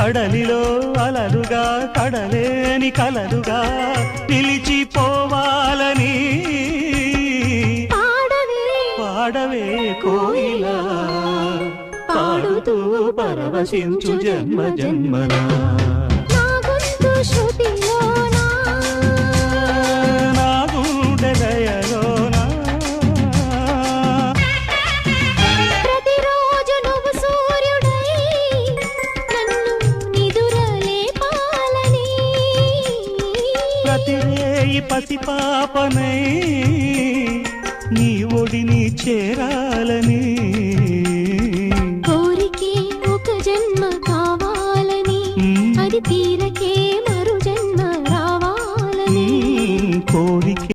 కడలిలో అలలుగా కడలేని కలలుగా నిలిచిపోవాలని పాడవే కోయిల పాడుతూ పరవశించు జన్మ జన్మలా. చేయి పసిపాపనై నీ ఒడిని చేరాలని. కోరికే ఒక జన్మ కావాలని. అది తీరకే మరు జన్మ రావాలని. కోరికే